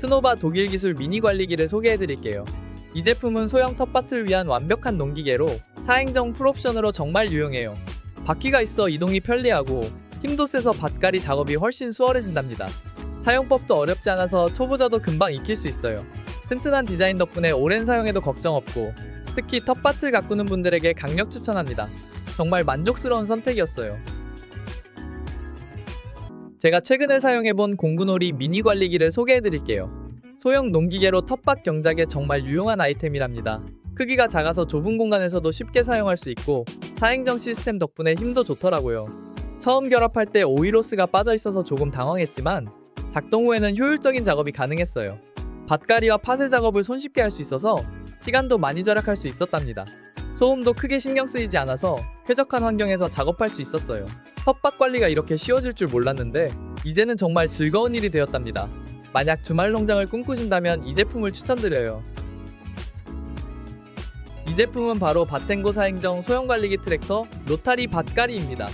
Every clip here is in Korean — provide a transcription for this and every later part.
트노바 독일 기술 미니 관리기를 소개해드릴게요. 이 제품은 소형 텃밭을 위한 완벽한 농기계로 4행정 풀옵션으로 정말 유용해요. 바퀴가 있어 이동이 편리하고 힘도 세서 밭갈이 작업이 훨씬 수월해진답니다. 사용법도 어렵지 않아서 초보자도 금방 익힐 수 있어요. 튼튼한 디자인 덕분에 오랜 사용해도 걱정 없고 특히 텃밭을 가꾸는 분들에게 강력 추천합니다. 정말 만족스러운 선택이었어요. 제가 최근에 사용해본 공구놀이 미니 관리기를 소개해드릴게요. 소형 농기계로 텃밭 경작에 정말 유용한 아이템이랍니다. 크기가 작아서 좁은 공간에서도 쉽게 사용할 수 있고 사행정 시스템 덕분에 힘도 좋더라고요. 처음 결합할 때 오이로스가 빠져 있어서 조금 당황했지만 작동 후에는 효율적인 작업이 가능했어요. 밭갈이와 파쇄 작업을 손쉽게 할 수 있어서 시간도 많이 절약할 수 있었답니다. 소음도 크게 신경 쓰이지 않아서 쾌적한 환경에서 작업할 수 있었어요. 텃밭 관리가 이렇게 쉬워질 줄 몰랐는데 이제는 정말 즐거운 일이 되었답니다. 만약 주말 농장을 꿈꾸신다면 이 제품을 추천드려요. 이 제품은 바로 밭텐고 사행정 소형 관리기 트랙터 로타리 밭갈이입니다.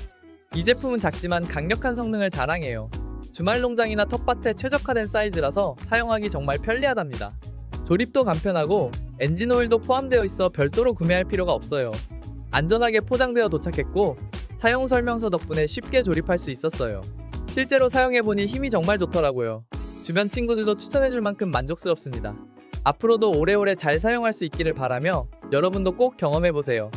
이 제품은 작지만 강력한 성능을 자랑해요. 주말 농장이나 텃밭에 최적화된 사이즈라서 사용하기 정말 편리하답니다. 조립도 간편하고 엔진 오일도 포함되어 있어 별도로 구매할 필요가 없어요. 안전하게 포장되어 도착했고 사용 설명서 덕분에 쉽게 조립할 수 있었어요. 실제로 사용해보니 힘이 정말 좋더라고요. 주변 친구들도 추천해줄 만큼 만족스럽습니다. 앞으로도 오래오래 잘 사용할 수 있기를 바라며 여러분도 꼭 경험해보세요.